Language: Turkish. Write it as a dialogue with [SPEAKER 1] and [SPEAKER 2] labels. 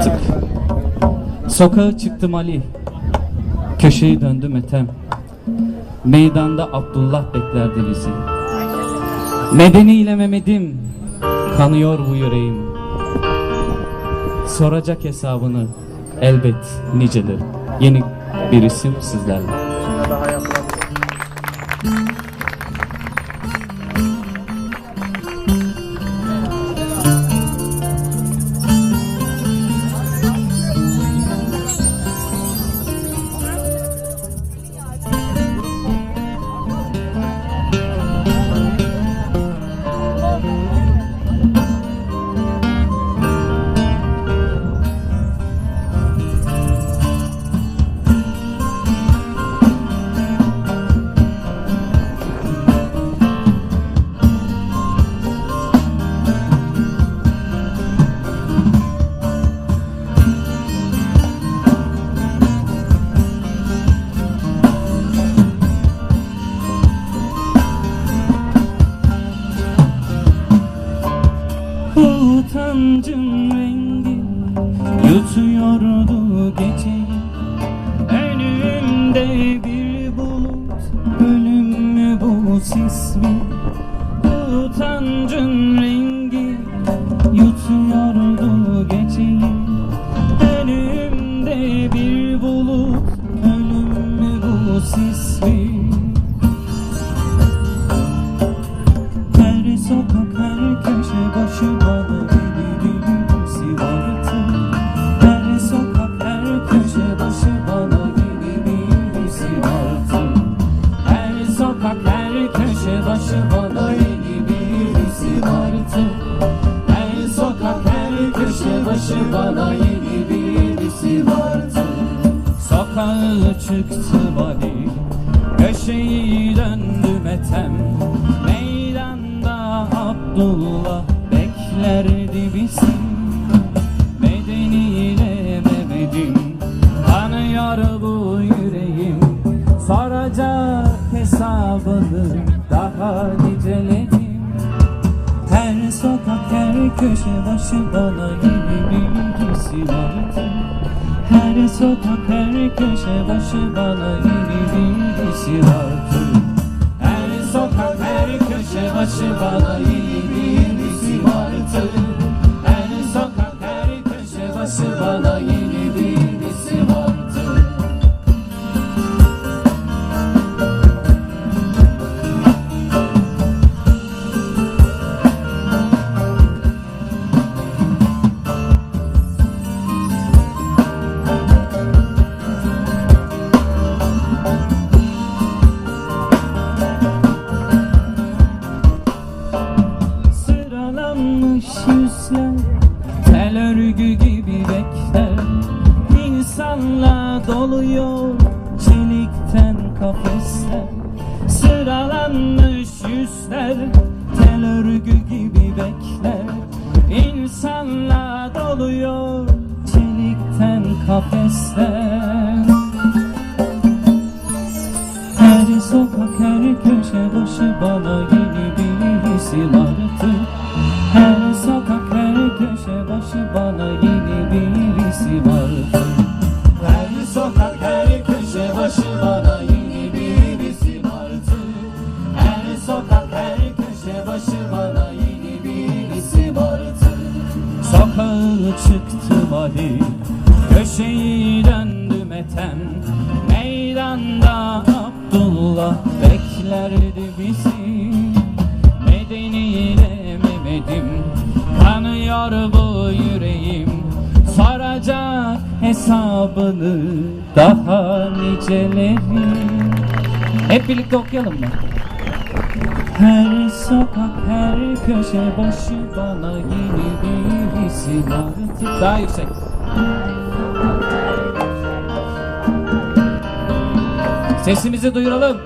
[SPEAKER 1] Artık sokağa çıktım Ali. Köşeyi döndüm Ethem. Meydanda Abdullah beklerdi bizi. Medeni ile Mehmet'im kanıyor bu yüreğim. Soracak hesabını elbet nicedir. Yeni bir isim sizlerle. Utancın rengi yutuyordu geceyi. Önümde bir bulut ölüm mü bu sis mi? Utancın rengi başı bana yeni birisi vardı. Sokağa çıktım Ali Köşeyi döndüm etem Meydanda Abdullah beklerdi bizi. Medeniyle Mehmet'im Kanıyor bu yüreğim. Soracak hesabını daha niceledim Her sokak her köşe başı bana yeni bilgisi vardı Her sokak her köşe başı bana yeni bilgisi vardı Her sokak her köşe başı bana yeni İnsanla doluyor Çelikten kafesler. Sıralanmış yüzler Tel örgü gibi bekler. İnsanla doluyor Çelikten kafesler. Her sokak her köşe başı bana yeni birisi vardı Her sokak her köşe başı bana yeni birisi vardı çıktım Ali Köşeyi döndüm etem Meydanda Abdullah beklerdi bizi. Medeniyle Mehmet'im Kanıyor bu yüreğim. Soracak hesabını daha niceleri Hep birlikte okuyalım mı? Her sokak, her köşe başı bana yeni birisi vardı. Daha yüksek. Sesimizi duyuralım.